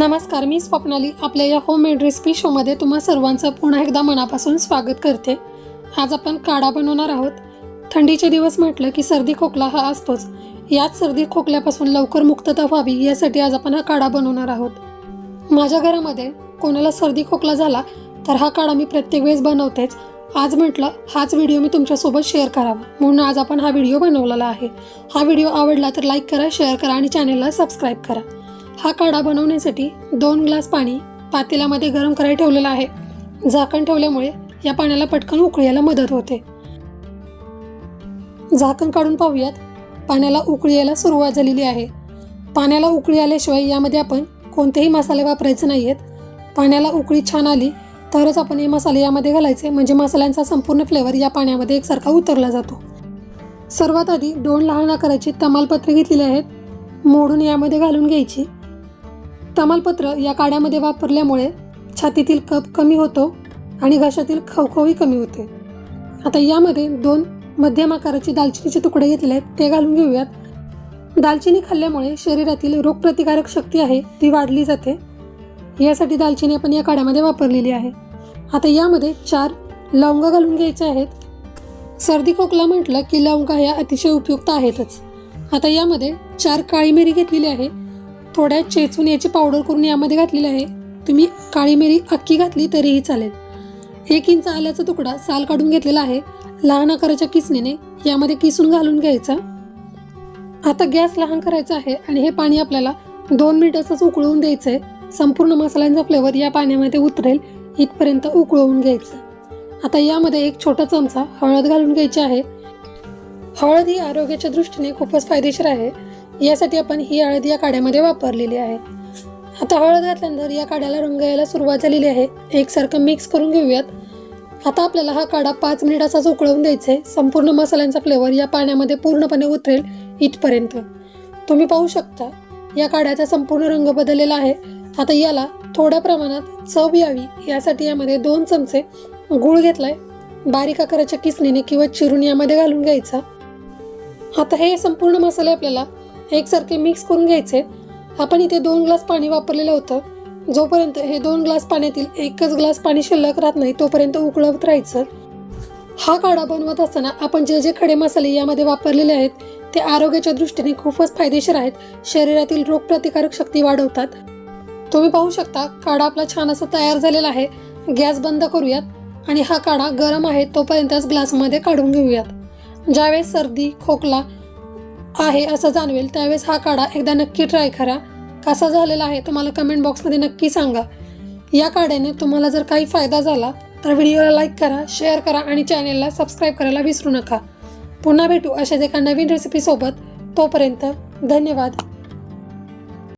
नमस्कार मी स्वप्नाली. आपल्या या होममेड रेसिपी शोमध्ये तुम्हा सर्वांचं पुन्हा एकदा मनापासून स्वागत करते. आज आपण काढा बनवणार आहोत. थंडीचे दिवस म्हटलं की सर्दी खोकला हा असतोच. याच सर्दी खोकल्यापासून लवकर मुक्तता व्हावी यासाठी आज आपण हा काढा बनवणार आहोत. माझ्या घरामध्ये कोणाला सर्दी खोकला झाला तर हा काढा मी प्रत्येक वेळेस बनवतेच. आज म्हटलं हाच व्हिडिओ मी तुमच्यासोबत शेअर करावा. म्हणून आज आपण हा व्हिडिओ बनवलेला आहे. हा व्हिडिओ आवडला तर लाईक करा शेअर करा आणि चॅनलला सबस्क्राईब करा. हा काढा बनवण्यासाठी दोन ग्लास पाणी पातेल्यामध्ये गरम करायला ठेवलेलं आहे. झाकण ठेवल्यामुळे या पाण्याला पटकन उकळी यायला मदत होते. झाकण काढून पाहूयात. पाण्याला उकळी यायला सुरुवात झालेली आहे. पाण्याला उकळी आल्याशिवाय यामध्ये आपण कोणतेही मसाले वापरायचे नाही आहेत पाण्याला उकळी छान आली तरच आपण हे मसाले यामध्ये घालायचे. म्हणजे मसाल्यांचा संपूर्ण फ्लेवर या पाण्यामध्ये एकसारखा उतरला जातो. सर्वात आधी दोन लहान आकाराची तमालपत्रे घेतलेली आहेत. मोडून यामध्ये घालून घ्यायची. तमालपत्र या काड्यामध्ये वापरल्यामुळे छातीतील कप कमी होतो आणि घशातील खवखवी कमी होते. आता यामध्ये दोन मध्यम आकाराचे दालचिनीचे तुकडे घेतले आहेत ते घालून घेऊयात. दालचिनी खाल्ल्यामुळे शरीरातील रोगप्रतिकारक शक्ती आहे ती वाढली जाते. यासाठी दालचिनी आपण या काड्यामध्ये वापरलेली आहे. आता यामध्ये चार लवंग घालून घ्यायचे आहेत. सर्दी खोकला म्हटलं की लवंगा ह्या अतिशय उपयुक्त आहेतच. आता यामध्ये चार काळी मिरी घेतलेली आहे. थोड्या चेचून याची पावडर करून यामध्ये घातलेली आहे. तुम्ही काळी मिरी अख्खी घातली तरीही चालेल. एक इंच आल्याचा तुकडा साल काढून घेतलेला आहे. लहान आकाराच्या किसणीने यामध्ये किसून घालून घ्यायचा. आता गॅस लहान करायचा आहे आणि हे पाणी आपल्याला दोन मिनिट असंच उकळवून द्यायचं आहे संपूर्ण मसाल्यांचा फ्लेवर या पाण्यामध्ये उतरेल इथपर्यंत उकळवून घ्यायचं. आता यामध्ये एक छोटा चमचा हळद घालून घ्यायची आहे. हळद ही आरोग्याच्या दृष्टीने खूपच फायदेशीर आहे. यासाठी आपण ही हळद या काड्यामध्ये वापरलेली आहे. आता हळद घातल्यानंतर या काड्याला रंग यायला सुरुवात झालेली आहे. एकसारखं मिक्स करून घेऊयात. आता आपल्याला हा काढा पाच मिनिटाचाच उकळवून द्यायचा आहे संपूर्ण मसाल्यांचा फ्लेवर या पाण्यामध्ये पूर्णपणे उतरेल इथपर्यंत. तुम्ही पाहू शकता या काड्याचा संपूर्ण रंग बदललेला आहे. आता याला थोड्या प्रमाणात चव यावी यासाठी यामध्ये दोन चमचे गूळ घेतलाय. बारीक आकाराच्या किसणीने किंवा चिरून यामध्ये घालून घ्यायचा. आता हे संपूर्ण मसाले आपल्याला एकसारखे मिक्स करून घ्यायचे. आपण इथे दोन ग्लास पाणी वापरलेलं होतं. जोपर्यंत हे दोन ग्लास पाण्यातील एकच ग्लास पाणी शिल्लक राहत नाही तोपर्यंत उकळवत राहायचं. हा काढा बनवत असताना आपण जे जे खडे मसाले यामध्ये वापरलेले आहेत ते आरोग्याच्या दृष्टीने खूपच फायदेशीर आहेत. शरीरातील रोगप्रतिकारक शक्ती वाढवतात. तुम्ही पाहू शकता काढा आपला छान असा तयार झालेला आहे. गॅस बंद करूयात आणि हा काढा गरम आहे तोपर्यंतच ग्लासमध्ये काढून घेऊयात. ज्यावेळेस सर्दी खोकला आहे असं जाणवेल त्यावेळेस हा काढा. एकदा नक्की ट्राय करा. कसा झालेला आहे तुम्हाला कमेंट बॉक्समध्ये नक्की सांगा. या काढ्याने तुम्हाला जर काही फायदा झाला तर व्हिडिओला लाईक करा शेअर करा आणि चॅनेलला सबस्क्राईब करायला विसरू नका. पुन्हा भेटू अशाच एका नवीन रेसिपीसोबत तोपर्यंत धन्यवाद.